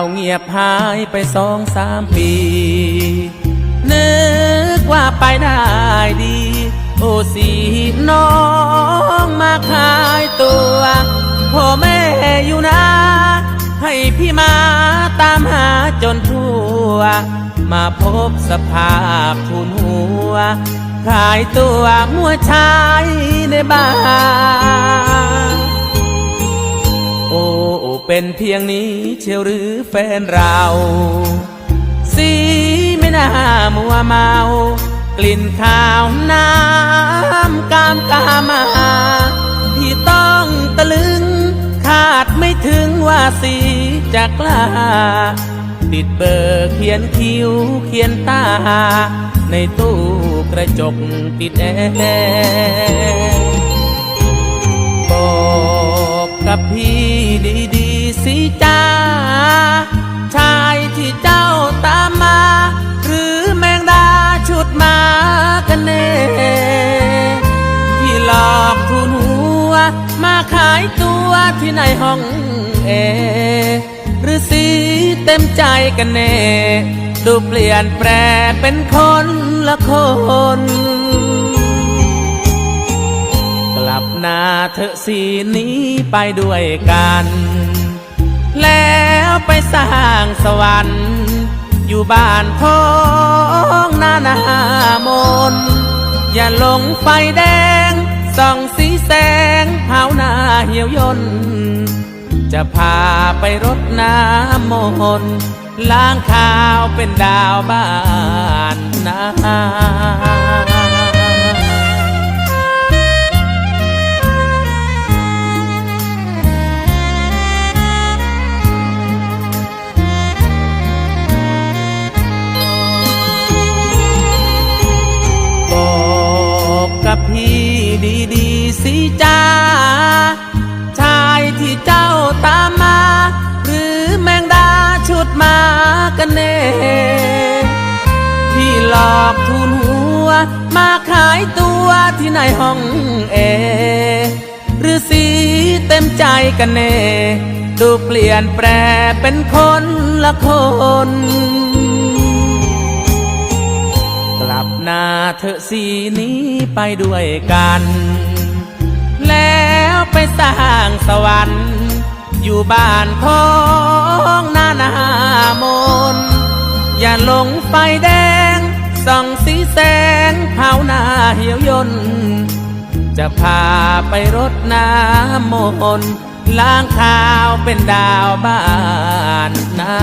คราวเงียบหายไปสองสามปี นึกว่าไปได้ดี โอ้สีน้องมาขายตัวพ่อแม่อยู่นะ ให้พี่มาตามหาจนทั่ว มาพบสภาพทุนหัว ขายตัวมัวชายในบ้าน เป็นเพียงนี้เชียวหรือแฟนเรา สีไม่น่ามัวเมา กลิ่นข้าวน้ำกามกามาที่ต้องตะลึง คาดไม่ถึงว่าสีจะกล้าติดเบอร์เขียนคิ้วเขียนตา ในตู้กระจกติดแอร์บอกกับพี่ดี สิจ้าชายที่เจ้าตามมา หรือแมงดาชุดมากันแน่ที่หลอกทุนหัว มาขายตัวที่ในห้องเอ หรือสีเต็มใจกันแน่ดูเปลี่ยนแปลเป็นคนละคนกลับหน้าเถอสีนี้ไปด้วยกัน แล้วไปสร้างสวรรค์ อยู่บ้านท้องนานามน อย่าลงไฟแดง ส่องสีแสงเผาหน้าเหี่ยวยนจะพาไปรดน้ำมนต์ล้างข้าวเป็นดาวบ้านนา กันแน่ที่หลอกทุนหัว มาขายตัวที่ในห้องเอหรือสีเต็มใจกันแน่ ดูเปลี่ยนแปลเป็นคนละคน กลับหน้าเถอสีนี้ไปด้วยกัน แล้วไปสร้างสวรรค์ อยู่บ้านท้องนานามน อย่าลงไฟแดง ส่องสีแสงเผาหน้าเหี่ยวยน จะพาไปรดน้ำมนต์ล้างข้าวเป็นดาวบ้านนา